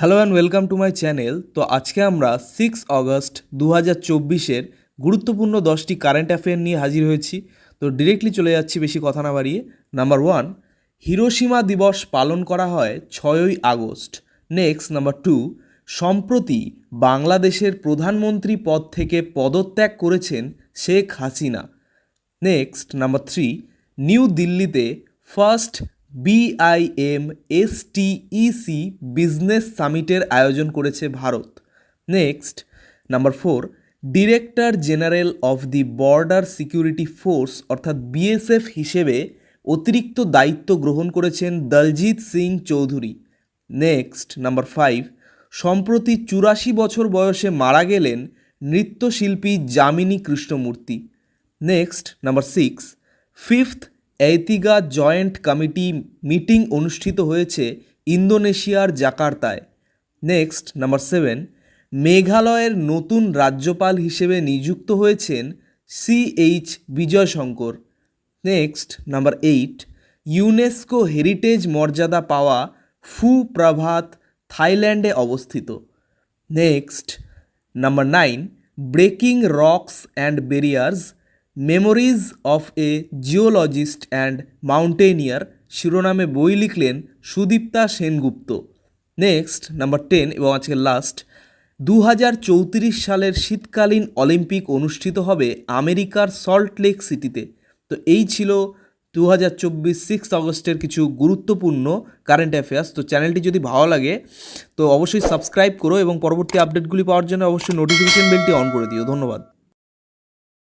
Hello and welcome to my channel তো আজকে আমরা সিক্স অগস্ট দু হাজার চব্বিশের গুরুত্বপূর্ণ দশটি কারেন্ট অ্যাফেয়ার নিয়ে হাজির হয়েছি। তো ডিরেক্টলি চলে যাচ্ছি, বেশি কথা না বাড়িয়ে। নাম্বার ওয়ান হিরোসীমা দিবস পালন করা হয় ছয়ই আগস্ট। নেক্সট নাম্বার টু সম্প্রতি বাংলাদেশের প্রধানমন্ত্রী পদ থেকে পদত্যাগ করেছেন Sheikh Hasina. Next number three new দিল্লিতে ফার্স্ট বিআইএম এসটিইসি বিজনেস সামিটের আয়োজন করেছে Bharat. Next number four director general of the border security force অর্থাৎ বিএসএফ হিসেবে অতিরিক্ত দায়িত্ব গ্রহণ করেছেন Daljit Singh Chaudhary. Next number five সম্প্রতি চুরাশি বছর বয়সে মারা গেলেন নৃত্যশিল্পী Yamini Krishnamurthy. Next number six fifth AITIGA joint committee meeting অনুষ্ঠিত হয়েছে ইন্দোনেশিয়ার জাকার্তায়। নেক্সট, নাম্বার সেভেন, মেঘালয়ের নতুন রাজ্যপাল হিসেবে নিযুক্ত হয়েছেন C H Vijayashankar. Next, number eight, UNESCO heritage মর্যাদা পাওয়া ফু প্রভাত থাইল্যান্ডে অবস্থিত। Next, number nine, breaking rocks and barriers memories of a geologist and mountaineer শিরোনামে বই লিখলেন Sudipta Sengupta. Next number ten এবং আজকে লাস্ট দু হাজার চৌত্রিশ সালের শীতকালীন অলিম্পিক অনুষ্ঠিত হবে আমেরিকার সল্ট লেক সিটিতে। তো এই ছিল দু হাজার চব্বিশ সিক্স অগস্টের কিছু গুরুত্বপূর্ণ কারেন্ট অ্যাফেয়ার্স তো চ্যানেলটি যদি ভালো লাগে, তো অবশ্যই সাবস্ক্রাইব করো এবং পরবর্তী আপডেটগুলি পাওয়ার জন্য অবশ্যই নোটিফিকেশন বেলটি অন করে দিও। ধন্যবাদ।